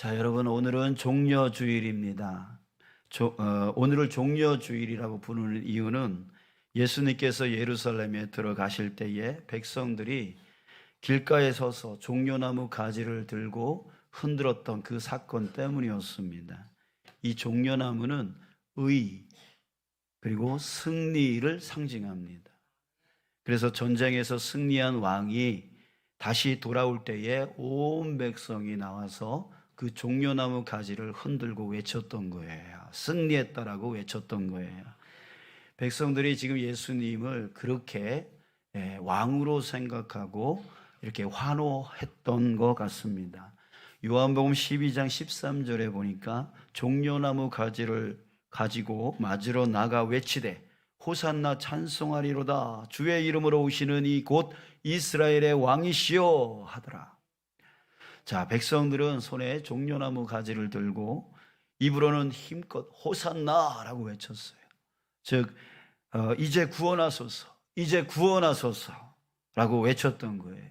자, 여러분 오늘은 종려 주일입니다. 조- 어, 오늘을 종려 주일이라고 부르는 이유는 예수님께서 예루살렘에 들어가실 때에 백성들이 길가에 서서 종려나무 가지를 들고 흔들었던 그 사건 때문이었습니다. 이 종려나무는 의 그리고 승리를 상징합니다. 그래서 전쟁에서 승리한 왕이 다시 돌아올 때에 온 백성이 나와서 그 종려나무 가지를 흔들고 외쳤던 거예요. 승리했다라고 외쳤던 거예요. 백성들이 지금 예수님을 그렇게 예, 왕으로 생각하고 이렇게 환호했던 것 같습니다. 요한복음 12장 13절에 보니까 종려나무 가지를 가지고 맞으러 나가 외치되 호산나 찬송하리로다 주의 이름으로 오시는 이 곧 이스라엘의 왕이시여 하더라. 자, 백성들은 손에 종려나무 가지를 들고 입으로는 힘껏 호산나라고 외쳤어요. 즉 어, 이제 구원하소서, 이제 구원하소서라고 외쳤던 거예요.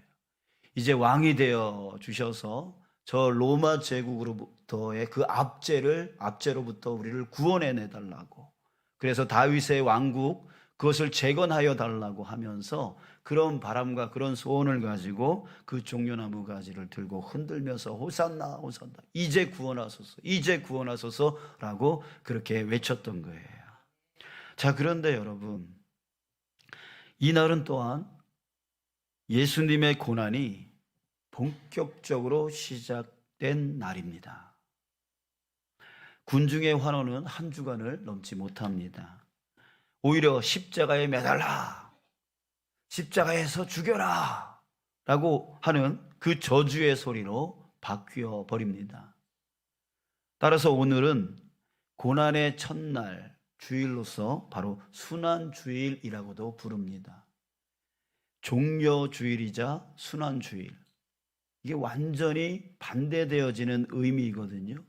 이제 왕이 되어 주셔서 저 로마 제국으로부터의 그 압제를 압제로부터 우리를 구원해 내 달라고. 그래서 다윗의 왕국 그것을 재건하여 달라고 하면서 그런 바람과 그런 소원을 가지고 그 종려나무 가지를 들고 흔들면서 호산나 호산나 이제 구원하소서 이제 구원하소서라고 그렇게 외쳤던 거예요. 자 그런데 여러분 이날은 또한 예수님의 고난이 본격적으로 시작된 날입니다. 군중의 환호는 한 주간을 넘지 못합니다. 오히려 십자가에 매달라, 십자가에서 죽여라, 라고 하는 그 저주의 소리로 바뀌어 버립니다. 따라서 오늘은 고난의 첫날 주일로서 바로 순환주일이라고도 부릅니다. 종려주일이자 순환주일. 이게 완전히 반대되어지는 의미이거든요.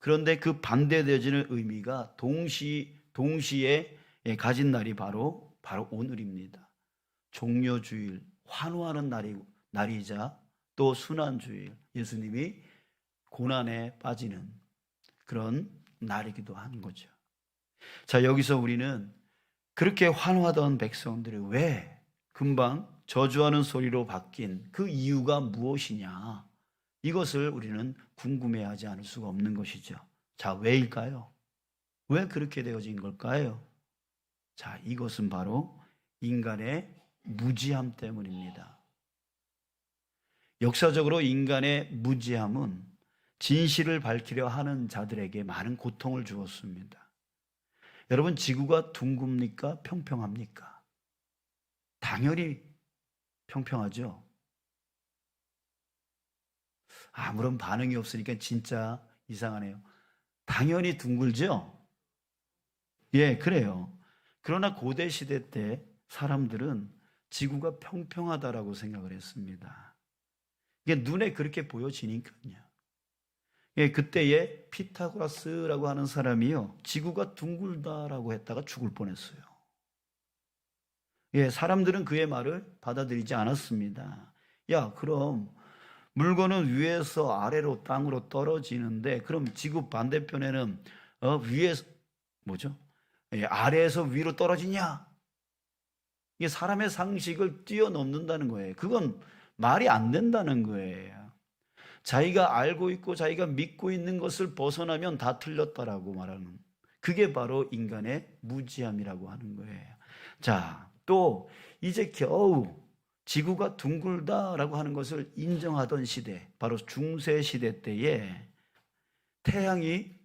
그런데 그 반대되어지는 의미가 동시, 동시에 가진 날이 바로, 바로 오늘입니다. 종려 주일, 환호하는 날이, 날이자 또 순환 주일, 예수님이 고난에 빠지는 그런 날이기도 한 거죠. 자, 여기서 우리는 그렇게 환호하던 백성들이 왜 금방 저주하는 소리로 바뀐 그 이유가 무엇이냐? 이것을 우리는 궁금해하지 않을 수가 없는 것이죠. 자, 왜일까요? 왜 그렇게 되어진 걸까요? 자, 이것은 바로 인간의 무지함 때문입니다. 역사적으로 인간의 무지함은 진실을 밝히려 하는 자들에게 많은 고통을 주었습니다. 여러분, 지구가 둥굽니까? 평평합니까? 당연히 평평하죠. 아무런 반응이 없으니까 진짜 이상하네요. 당연히 둥글죠? 예, 그래요. 그러나 고대 시대 때 사람들은 지구가 평평하다라고 생각을 했습니다. 이게 눈에 그렇게 보여지니까요. 예, 그때에 피타고라스라고 하는 사람이요. 지구가 둥글다라고 했다가 죽을 뻔했어요. 예, 사람들은 그의 말을 받아들이지 않았습니다. 야, 그럼 물건은 위에서 아래로 땅으로 떨어지는데 그럼 지구 반대편에는 어, 위에 뭐죠? 예, 아래에서 위로 떨어지냐? 이게 사람의 상식을 뛰어넘는다는 거예요. 그건 말이 안 된다는 거예요. 자기가 알고 있고 자기가 믿고 있는 것을 벗어나면 다 틀렸다라고 말하는 그게 바로 인간의 무지함이라고 하는 거예요. 자, 또 이제 겨우 지구가 둥글다라고 하는 것을 인정하던 시대, 바로 중세 시대 때에 태양이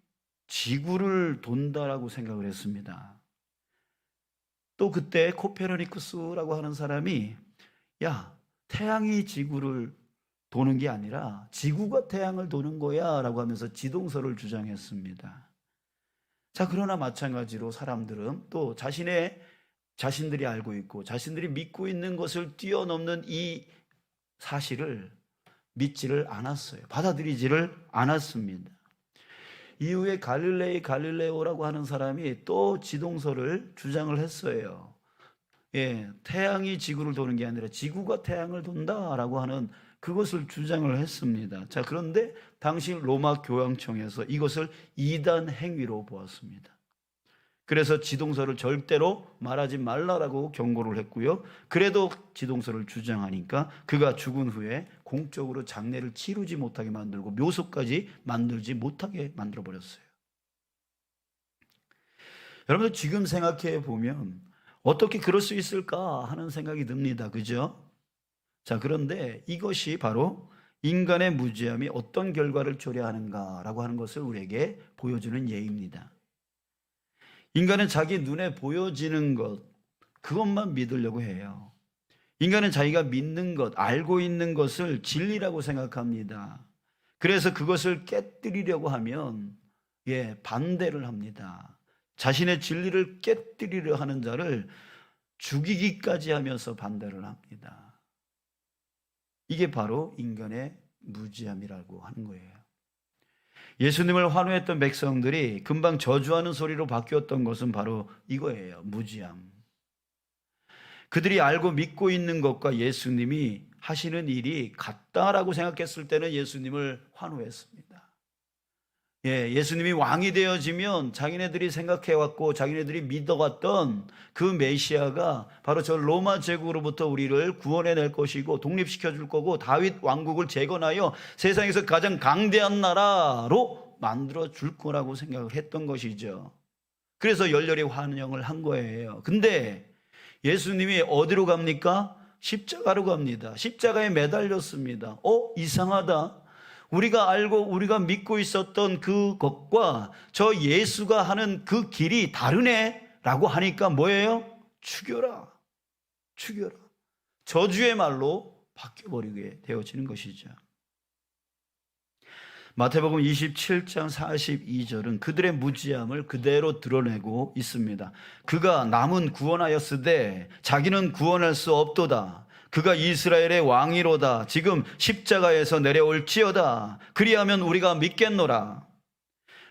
지구를 돈다라고 생각을 했습니다. 또 그때 코페르니쿠스라고 하는 사람이 야, 태양이 지구를 도는 게 아니라 지구가 태양을 도는 거야 라고 하면서 지동설을 주장했습니다. 자, 그러나 마찬가지로 사람들은 또 자신의 자신들이 알고 있고 자신들이 믿고 있는 것을 뛰어넘는 이 사실을 믿지를 않았어요. 받아들이지를 않았습니다. 이후에 갈릴레이 갈릴레오라고 하는 사람이 또 지동설을 주장을 했어요. 예, 태양이 지구를 도는 게 아니라 지구가 태양을 돈다라고 하는 그것을 주장을 했습니다. 자, 그런데 당시 로마 교황청에서 이것을 이단 행위로 보았습니다. 그래서 지동서를 절대로 말하지 말라라고 경고를 했고요. 그래도 지동서를 주장하니까 그가 죽은 후에 공적으로 장례를 치르지 못하게 만들고 묘소까지 만들지 못하게 만들어 버렸어요. 여러분들 지금 생각해 보면 어떻게 그럴 수 있을까 하는 생각이 듭니다. 그죠? 자, 그런데 이것이 바로 인간의 무지함이 어떤 결과를 초래하는가라고 하는 것을 우리에게 보여주는 예입니다. 인간은 자기 눈에 보여지는 것, 그것만 믿으려고 해요. 인간은 자기가 믿는 것, 알고 있는 것을 진리라고 생각합니다. 그래서 그것을 깨뜨리려고 하면, 예, 반대를 합니다. 자신의 진리를 깨뜨리려 하는 자를 죽이기까지 하면서 반대를 합니다. 이게 바로 인간의 무지함이라고 하는 거예요. 예수님을 환호했던 백성들이 금방 저주하는 소리로 바뀌었던 것은 바로 이거예요. 무지함. 그들이 알고 믿고 있는 것과 예수님이 하시는 일이 같다라고 생각했을 때는 예수님을 환호했습니다. 예, 예수님이 왕이 되어지면 자기네들이 생각해왔고 자기네들이 믿어왔던 그 메시아가 바로 저 로마 제국으로부터 우리를 구원해낼 것이고 독립시켜 줄 거고 다윗 왕국을 재건하여 세상에서 가장 강대한 나라로 만들어 줄 거라고 생각을 했던 것이죠. 그래서 열렬히 환영을 한 거예요. 근데 예수님이 어디로 갑니까? 십자가로 갑니다. 십자가에 매달렸습니다. 어? 이상하다. 우리가 알고 우리가 믿고 있었던 그것과 저 예수가 하는 그 길이 다르네 라고 하니까 뭐예요? 죽여라. 죽여라. 저주의 말로 바뀌어버리게 되어지는 것이죠. 마태복음 27장 42절은 그들의 무지함을 그대로 드러내고 있습니다. 그가 남은 구원하였으되 자기는 구원할 수 없도다. 그가 이스라엘의 왕이로다. 지금 십자가에서 내려올지어다. 그리하면 우리가 믿겠노라.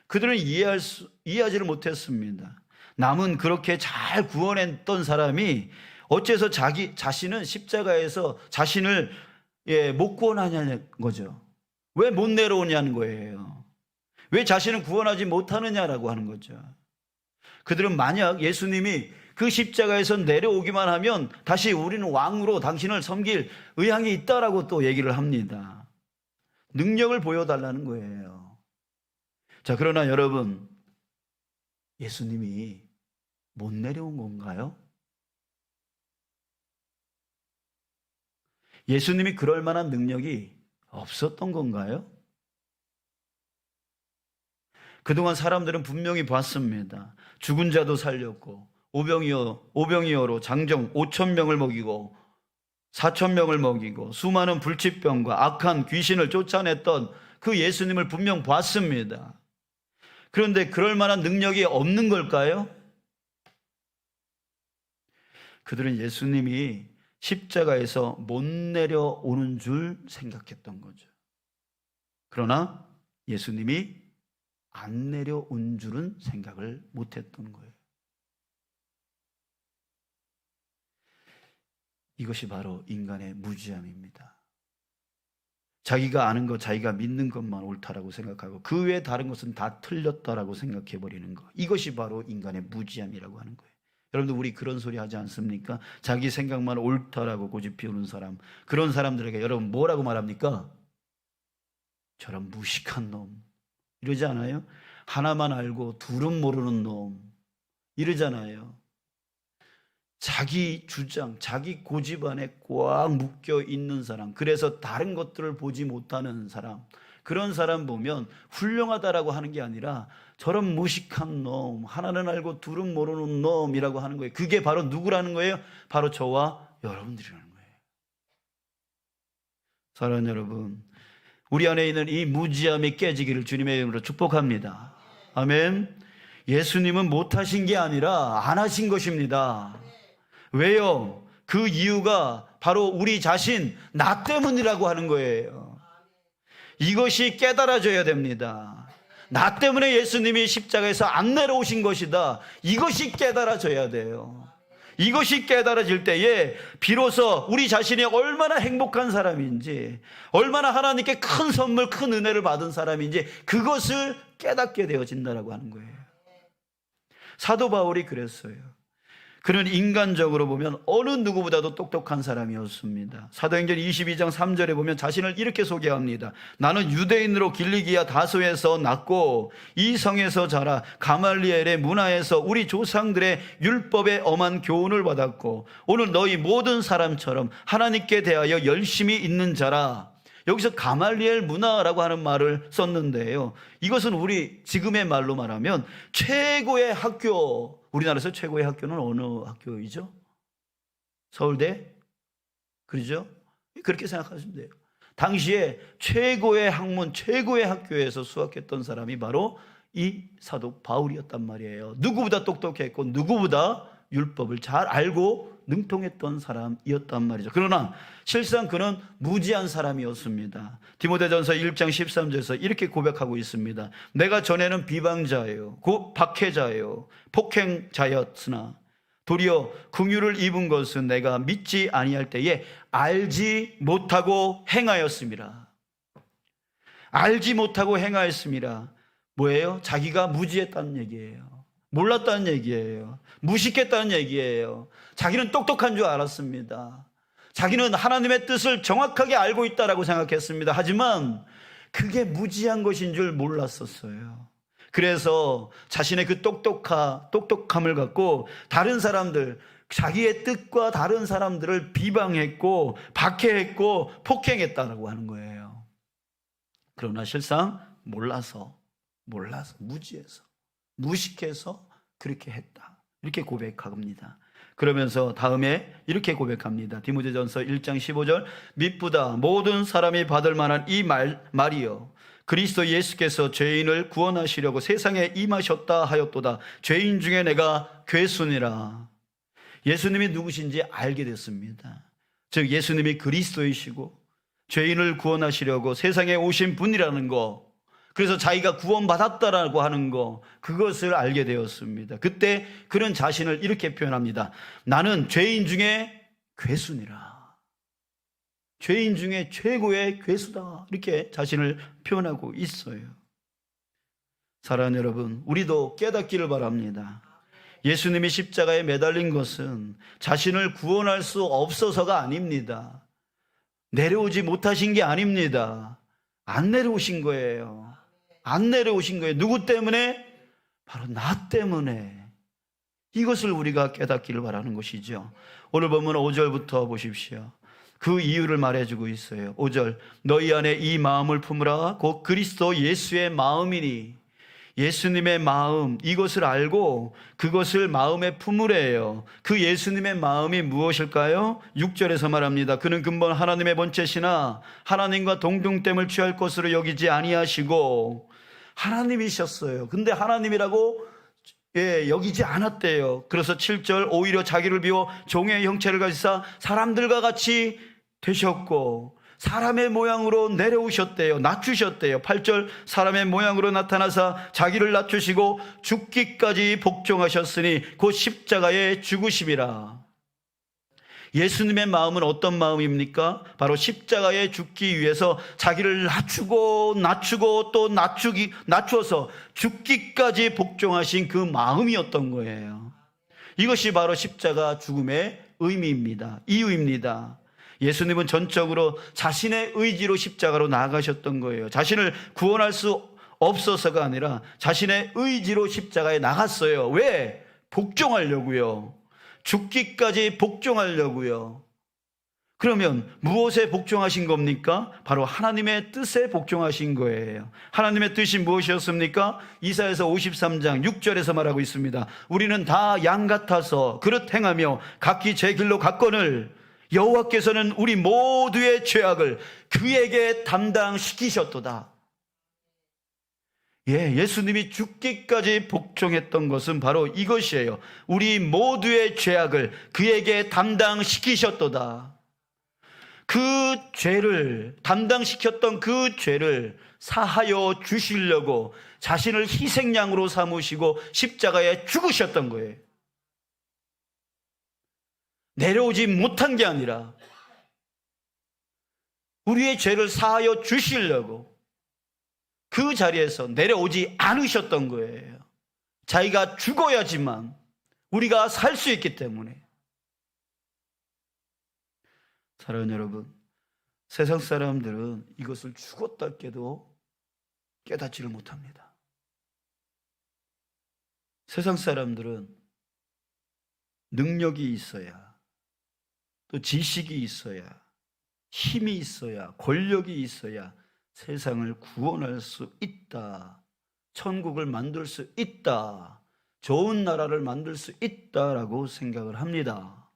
그들은 이해할 수, 이해하지를 못했습니다. 남은 그렇게 잘 구원했던 사람이 어째서 자기 자신은 십자가에서 자신을 예, 못 구원하냐는 거죠. 왜 못 내려오냐는 거예요. 왜 자신을 구원하지 못하느냐라고 하는 거죠. 그들은 만약 예수님이 그 십자가에서 내려오기만 하면 다시 우리는 왕으로 당신을 섬길 의향이 있다라고 또 얘기를 합니다. 능력을 보여달라는 거예요. 자, 그러나 여러분, 예수님이 못 내려온 건가요? 예수님이 그럴 만한 능력이 없었던 건가요? 그동안 사람들은 분명히 봤습니다. 죽은 자도 살렸고, 오병이어, 오병이어로 장정 5천 명을 먹이고, 4천 명을 먹이고, 수많은 불치병과 악한 귀신을 쫓아냈던 그 예수님을 분명 봤습니다. 그런데 그럴 만한 능력이 없는 걸까요? 그들은 예수님이 십자가에서 못 내려오는 줄 생각했던 거죠. 그러나 예수님이 안 내려온 줄은 생각을 못 했던 거예요. 이것이 바로 인간의 무지함입니다. 자기가 아는 것, 자기가 믿는 것만 옳다라고 생각하고 그 외에 다른 것은 다 틀렸다라고 생각해 버리는 것. 이것이 바로 인간의 무지함이라고 하는 거예요. 여러분들 우리 그런 소리 하지 않습니까? 자기 생각만 옳다라고 고집 피우는 사람. 그런 사람들에게 여러분 뭐라고 말합니까? 저런 무식한 놈. 이러지 않아요? 하나만 알고 둘은 모르는 놈. 이러잖아요. 자기 주장, 자기 고집 안에 꽉 묶여 있는 사람, 그래서 다른 것들을 보지 못하는 사람, 그런 사람 보면 훌륭하다라고 하는 게 아니라 저런 무식한 놈, 하나는 알고 둘은 모르는 놈이라고 하는 거예요. 그게 바로 누구라는 거예요? 바로 저와 여러분들이라는 거예요. 사랑하는 여러분, 우리 안에 있는 이 무지함이 깨지기를 주님의 이름으로 축복합니다. 아멘. 예수님은 못하신 게 아니라 안 하신 것입니다. 왜요? 그 이유가 바로 우리 자신, 나 때문이라고 하는 거예요. 이것이 깨달아져야 됩니다. 나 때문에 예수님이 십자가에서 안 내려오신 것이다. 이것이 깨달아져야 돼요. 이것이 깨달아질 때에 비로소 우리 자신이 얼마나 행복한 사람인지, 얼마나 하나님께 큰 선물, 큰 은혜를 받은 사람인지 그것을 깨닫게 되어진다라고 하는 거예요. 사도 바울이 그랬어요. 그는 인간적으로 보면 어느 누구보다도 똑똑한 사람이었습니다. 사도행전 22장 3절에 보면 자신을 이렇게 소개합니다. 나는 유대인으로 길리기아 다소에서 났고 이 성에서 자라 가말리엘의 문화에서 우리 조상들의 율법에 엄한 교훈을 받았고 오늘 너희 모든 사람처럼 하나님께 대하여 열심히 있는 자라. 여기서 가말리엘 문화라고 하는 말을 썼는데요. 이것은 우리 지금의 말로 말하면 최고의 학교, 우리나라에서 최고의 학교는 어느 학교이죠? 서울대? 그러죠? 그렇게 생각하시면 돼요. 당시에 최고의 학문, 최고의 학교에서 수학했던 사람이 바로 이 사도 바울이었단 말이에요. 누구보다 똑똑했고 누구보다 율법을 잘 알고 능통했던 사람이었단 말이죠. 그러나 실상 그는 무지한 사람이었습니다. 디모데전서 1장 13절에서 이렇게 고백하고 있습니다. 내가 전에는 비방자예요. 곧 박해자예요. 폭행자였으나 도리어 긍휼을 입은 것은 내가 믿지 아니할 때에 알지 못하고 행하였습니다. 알지 못하고 행하였습니다. 뭐예요? 자기가 무지했다는 얘기예요. 몰랐다는 얘기예요. 무식했다는 얘기예요. 자기는 똑똑한 줄 알았습니다. 자기는 하나님의 뜻을 정확하게 알고 있다라고 생각했습니다. 하지만 그게 무지한 것인 줄 몰랐었어요. 그래서 자신의 그 똑똑하, 똑똑함을 갖고 다른 사람들, 자기의 뜻과 다른 사람들을 비방했고, 박해했고, 폭행했다라고 하는 거예요. 그러나 실상 몰라서, 몰라서, 무지해서, 무식해서 그렇게 했다. 이렇게 고백합니다. 그러면서 다음에 이렇게 고백합니다. 디모데전서 1장 15절 미쁘다 모든 사람이 받을 만한 이 말 말이요 그리스도 예수께서 죄인을 구원하시려고 세상에 임하셨다 하였도다 죄인 중에 내가 괴순이라 예수님이 누구신지 알게 됐습니다. 즉 예수님이 그리스도이시고 죄인을 구원하시려고 세상에 오신 분이라는 거 그래서 자기가 구원받았다라고 하는 거, 그것을 알게 되었습니다. 그때 그는 자신을 이렇게 표현합니다. 나는 죄인 중에 괴순이라. 죄인 중에 최고의 괴수다. 이렇게 자신을 표현하고 있어요. 사랑하는 여러분, 우리도 깨닫기를 바랍니다. 예수님이 십자가에 매달린 것은 자신을 구원할 수 없어서가 아닙니다. 내려오지 못하신 게 아닙니다. 안 내려오신 거예요. 안 내려오신 거예요. 누구 때문에? 바로 나 때문에. 이것을 우리가 깨닫기를 바라는 것이죠. 오늘 보면 5절부터 보십시오. 그 이유를 말해주고 있어요. 5절. 너희 안에 이 마음을 품으라. 곧 그리스도 예수의 마음이니. 예수님의 마음, 이것을 알고 그것을 마음에 품으래요. 그 예수님의 마음이 무엇일까요? 6절에서 말합니다. 그는 근본 하나님의 본체시나 하나님과 동등됨을 취할 것으로 여기지 아니하시고 하나님이셨어요. 근데 하나님이라고 예, 여기지 않았대요. 그래서 7절 오히려 자기를 비워 종의 형체를 가지사 사람들과 같이 되셨고 사람의 모양으로 내려오셨대요. 낮추셨대요. 8절 사람의 모양으로 나타나사 자기를 낮추시고 죽기까지 복종하셨으니 곧 십자가에 죽으심이라. 예수님의 마음은 어떤 마음입니까? 바로 십자가에 죽기 위해서 자기를 낮추고 낮추고 또 낮추기 낮추어서 죽기까지 복종하신 그 마음이었던 거예요. 이것이 바로 십자가 죽음의 의미입니다. 이유입니다. 예수님은 전적으로 자신의 의지로 십자가로 나아가셨던 거예요. 자신을 구원할 수 없어서가 아니라 자신의 의지로 십자가에 나갔어요. 왜? 복종하려고요. 죽기까지 복종하려고요. 그러면 무엇에 복종하신 겁니까? 바로 하나님의 뜻에 복종하신 거예요. 하나님의 뜻이 무엇이었습니까? 이사에서 53장 6절에서 말하고 있습니다. 우리는 다 양 같아서 그릇 행하며 각기 제 길로 갔거늘 여호와께서는 우리 모두의 죄악을 그에게 담당시키셨도다. 예, 예수님이 죽기까지 복종했던 것은 바로 이것이에요. 우리 모두의 죄악을 그에게 담당시키셨도다. 그 죄를 담당시켰던 그 죄를 사하여 주시려고 자신을 희생양으로 삼으시고 십자가에 죽으셨던 거예요. 내려오지 못한 게 아니라 우리의 죄를 사하여 주시려고 그 자리에서 내려오지 않으셨던 거예요. 자기가 죽어야지만 우리가 살 수 있기 때문에. 사랑하는 여러분, 세상 사람들은 이것을 죽었다 깨도 깨닫지를 못합니다. 세상 사람들은 능력이 있어야, 또 지식이 있어야, 힘이 있어야, 권력이 있어야 세상을 구원할 수 있다. 천국을 만들 수 있다. 좋은 나라를 만들 수 있다라고 생각을 합니다.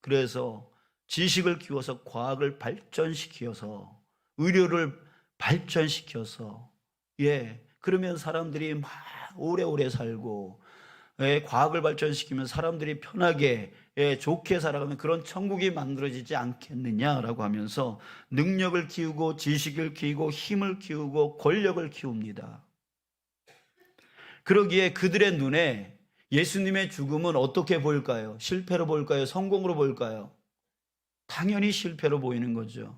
그래서 지식을 키워서 과학을 발전시켜서 의료를 발전시켜서 예 그러면 사람들이 막 오래오래 살고 예, 과학을 발전시키면 사람들이 편하게 예, 좋게 살아가면 그런 천국이 만들어지지 않겠느냐라고 하면서 능력을 키우고 지식을 키우고 힘을 키우고 권력을 키웁니다. 그러기에 그들의 눈에 예수님의 죽음은 어떻게 보일까요? 실패로 보일까요? 성공으로 보일까요? 당연히 실패로 보이는 거죠.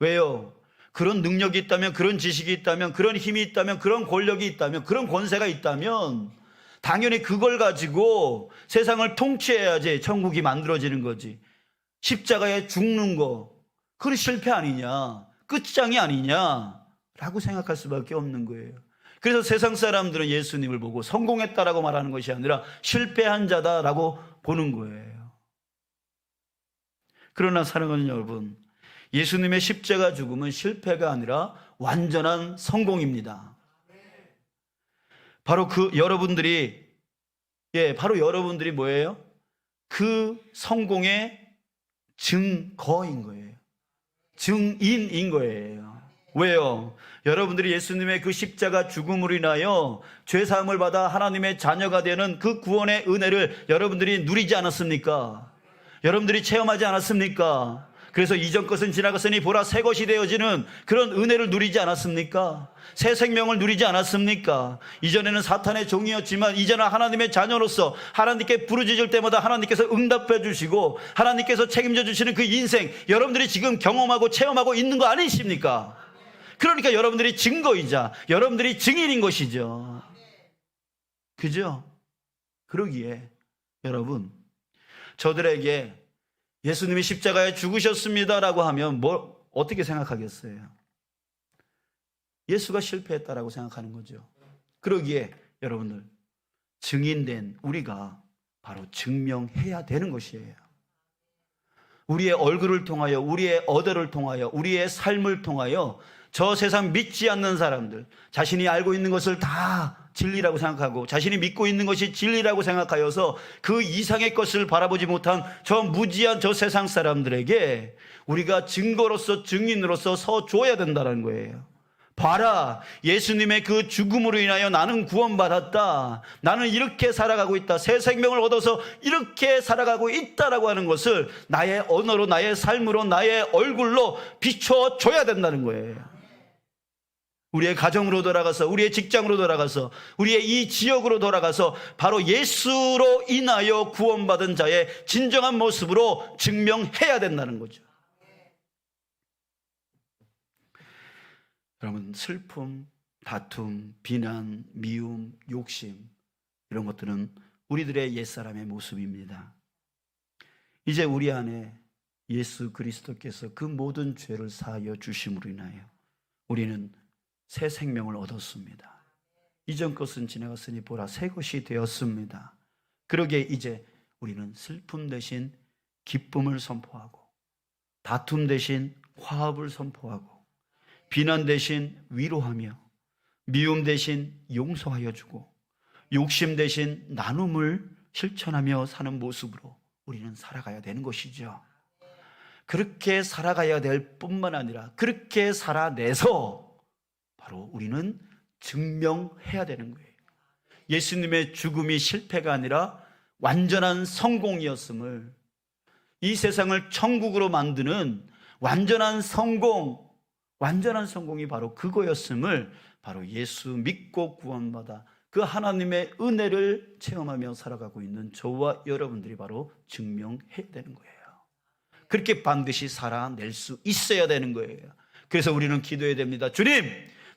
왜요? 그런 능력이 있다면, 그런 지식이 있다면, 그런 힘이 있다면, 그런 권력이 있다면, 그런 권세가 있다면, 당연히 그걸 가지고 세상을 통치해야지 천국이 만들어지는 거지. 십자가에 죽는 거, 그건 실패 아니냐, 끝장이 아니냐, 라고 생각할 수밖에 없는 거예요. 그래서 세상 사람들은 예수님을 보고 성공했다라고 말하는 것이 아니라 실패한 자다라고 보는 거예요. 그러나 사랑하는 여러분, 예수님의 십자가 죽음은 실패가 아니라 완전한 성공입니다. 바로 그 여러분들이 예, 바로 여러분들이 뭐예요? 그 성공의 증거인 거예요. 증인인 거예요. 왜요? 여러분들이 예수님의 그 십자가 죽음으로 인하여 죄 사함을 받아 하나님의 자녀가 되는 그 구원의 은혜를 여러분들이 누리지 않았습니까? 여러분들이 체험하지 않았습니까? 그래서 이전 것은 지나갔으니 보라 새 것이 되어지는 그런 은혜를 누리지 않았습니까? 새 생명을 누리지 않았습니까? 이전에는 사탄의 종이었지만 이제는 하나님의 자녀로서 하나님께 부르짖을 때마다 하나님께서 응답해 주시고 하나님께서 책임져 주시는 그 인생 여러분들이 지금 경험하고 체험하고 있는 거 아니십니까? 그러니까 여러분들이 증거이자 여러분들이 증인인 것이죠. 그죠? 그러기에 여러분 저들에게 예수님이 십자가에 죽으셨습니다라고 하면 뭐 어떻게 생각하겠어요? 예수가 실패했다라고 생각하는 거죠. 그러기에 여러분들 증인된 우리가 바로 증명해야 되는 것이에요. 우리의 얼굴을 통하여 우리의 어들을 통하여 우리의 삶을 통하여 저 세상 믿지 않는 사람들 자신이 알고 있는 것을 다 진리라고 생각하고 자신이 믿고 있는 것이 진리라고 생각하여서 그 이상의 것을 바라보지 못한 저 무지한 저 세상 사람들에게 우리가 증거로서 증인으로서 서 줘야 된다는 거예요. 봐라. 예수님의 그 죽음으로 인하여 나는 구원받았다. 나는 이렇게 살아가고 있다. 새 생명을 얻어서 이렇게 살아가고 있다라고 하는 것을 나의 언어로, 나의 삶으로, 나의 얼굴로 비춰줘야 된다는 거예요. 우리의 가정으로 돌아가서, 우리의 직장으로 돌아가서, 우리의 이 지역으로 돌아가서 바로 예수로 인하여 구원받은 자의 진정한 모습으로 증명해야 된다는 거죠. 여러분, 슬픔, 다툼, 비난, 미움, 욕심, 이런 것들은 우리들의 옛사람의 모습입니다. 이제 우리 안에 예수 그리스도께서 그 모든 죄를 사하여 주심으로 인하여 우리는 새 생명을 얻었습니다. 이전 것은 지나갔으니 보라 새 것이 되었습니다. 그러기에 이제 우리는 슬픔 대신 기쁨을 선포하고 다툼 대신 화합을 선포하고 비난 대신 위로하며 미움 대신 용서하여 주고 욕심 대신 나눔을 실천하며 사는 모습으로 우리는 살아가야 되는 것이죠. 그렇게 살아가야 될 뿐만 아니라 그렇게 살아내서 바로 우리는 증명해야 되는 거예요. 예수님의 죽음이 실패가 아니라 완전한 성공이었음을 이 세상을 천국으로 만드는 완전한 성공, 완전한 성공이 바로 그거였음을 바로 예수 믿고 구원받아 그 하나님의 은혜를 체험하며 살아가고 있는 저와 여러분들이 바로 증명해야 되는 거예요. 그렇게 반드시 살아낼 수 있어야 되는 거예요. 그래서 우리는 기도해야 됩니다. 주님,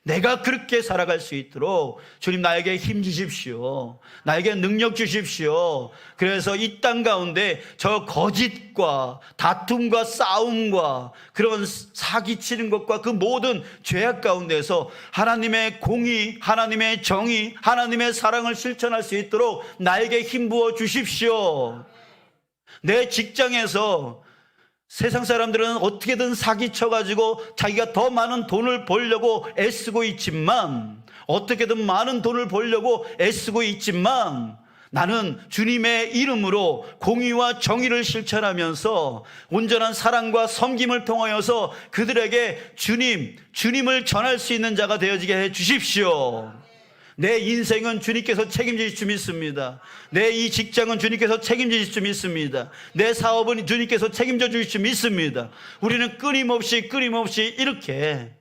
내가 그렇게 살아갈 수 있도록 주님 나에게 힘 주십시오. 나에게 능력 주십시오. 그래서 이 땅 가운데 저 거짓과 다툼과 싸움과 그런 사기치는 것과 그 모든 죄악 가운데서 하나님의 공의, 하나님의 정의, 하나님의 사랑을 실천할 수 있도록 나에게 힘 부어 주십시오. 내 직장에서 세상 사람들은 어떻게든 사기쳐가지고 자기가 더 많은 돈을 벌려고 애쓰고 있지만, 어떻게든 많은 돈을 벌려고 애쓰고 있지만, 나는 주님의 이름으로 공의와 정의를 실천하면서 온전한 사랑과 섬김을 통하여서 그들에게 주님, 주님을 전할 수 있는 자가 되어지게 해 주십시오. 내 인생은 주님께서 책임질 줄 믿습니다. 내 이 직장은 주님께서 책임질 줄 믿습니다. 내 사업은 주님께서 책임져 주실 줄 믿습니다. 우리는 끊임없이 끊임없이 이렇게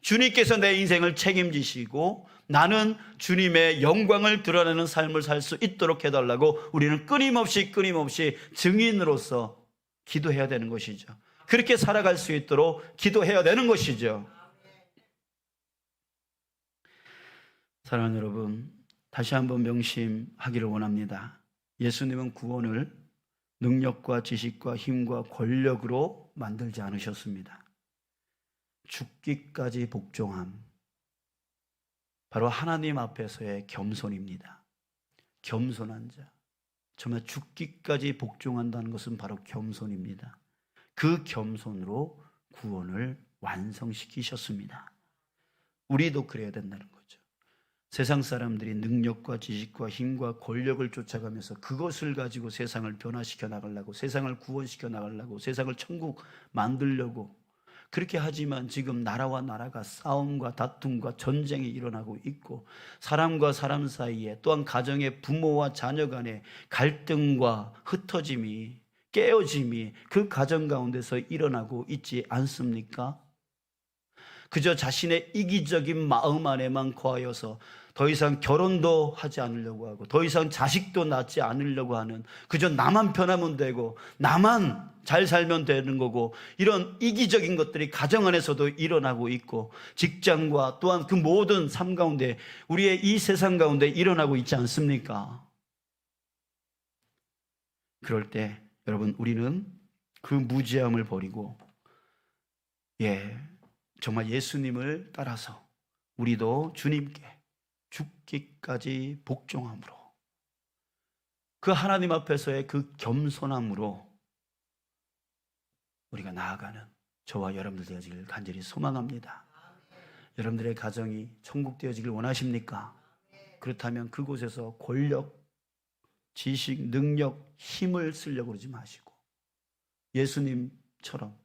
주님께서 내 인생을 책임지시고 나는 주님의 영광을 드러내는 삶을 살 수 있도록 해달라고 우리는 끊임없이 끊임없이 증인으로서 기도해야 되는 것이죠. 그렇게 살아갈 수 있도록 기도해야 되는 것이죠. 사랑하는 여러분, 다시 한번 명심하기를 원합니다. 예수님은 구원을 능력과 지식과 힘과 권력으로 만들지 않으셨습니다. 죽기까지 복종함. 바로 하나님 앞에서의 겸손입니다. 겸손한 자. 정말 죽기까지 복종한다는 것은 바로 겸손입니다. 그 겸손으로 구원을 완성시키셨습니다. 우리도 그래야 된다는 거죠. 세상 사람들이 능력과 지식과 힘과 권력을 쫓아가면서 그것을 가지고 세상을 변화시켜 나가려고 세상을 구원시켜 나가려고 세상을 천국 만들려고 그렇게 하지만 지금 나라와 나라가 싸움과 다툼과 전쟁이 일어나고 있고 사람과 사람 사이에 또한 가정의 부모와 자녀 간의 갈등과 흩어짐이 깨어짐이 그 가정 가운데서 일어나고 있지 않습니까? 그저 자신의 이기적인 마음 안에만 거하여서 더 이상 결혼도 하지 않으려고 하고 더 이상 자식도 낳지 않으려고 하는 그저 나만 편하면 되고 나만 잘 살면 되는 거고 이런 이기적인 것들이 가정 안에서도 일어나고 있고 직장과 또한 그 모든 삶 가운데 우리의 이 세상 가운데 일어나고 있지 않습니까? 그럴 때 여러분 우리는 그 무지함을 버리고 예 정말 예수님을 따라서 우리도 주님께 죽기까지 복종함으로 그 하나님 앞에서의 그 겸손함으로 우리가 나아가는 저와 여러분들 되어지길 간절히 소망합니다. 여러분들의 가정이 천국 되어지길 원하십니까? 그렇다면 그곳에서 권력, 지식, 능력, 힘을 쓰려고 그러지 마시고 예수님처럼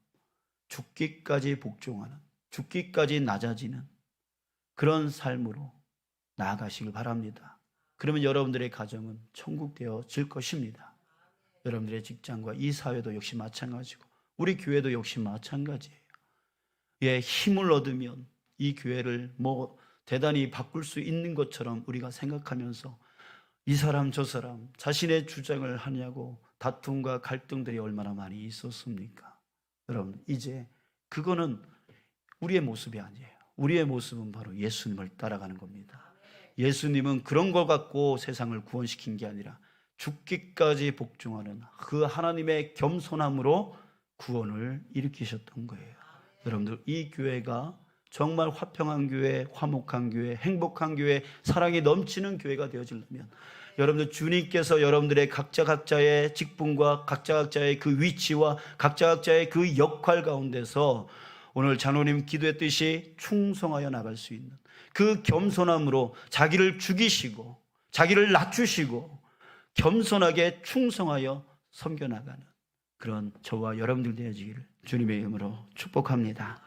죽기까지 복종하는, 죽기까지 낮아지는 그런 삶으로 나아가시길 바랍니다. 그러면 여러분들의 가정은 천국 되어질 것입니다. 여러분들의 직장과 이 사회도 역시 마찬가지고 우리 교회도 역시 마찬가지예요. 예, 힘을 얻으면 이 교회를 뭐 대단히 바꿀 수 있는 것처럼 우리가 생각하면서 이 사람 저 사람 자신의 주장을 하냐고 다툼과 갈등들이 얼마나 많이 있었습니까? 여러분 이제 그거는 우리의 모습이 아니에요. 우리의 모습은 바로 예수님을 따라가는 겁니다. 예수님은 그런 걸 갖고 세상을 구원시킨 게 아니라 죽기까지 복종하는 그 하나님의 겸손함으로 구원을 일으키셨던 거예요. 여러분들 이 교회가 정말 화평한 교회, 화목한 교회, 행복한 교회, 사랑이 넘치는 교회가 되어지려면 여러분들 주님께서 여러분들의 각자 각자의 직분과 각자 각자의 그 위치와 각자 각자의 그 역할 가운데서 오늘 장로님 기도했듯이 충성하여 나갈 수 있는 그 겸손함으로 자기를 죽이시고 자기를 낮추시고 겸손하게 충성하여 섬겨 나가는 그런 저와 여러분들 되어지기를 주님의 이름으로 축복합니다.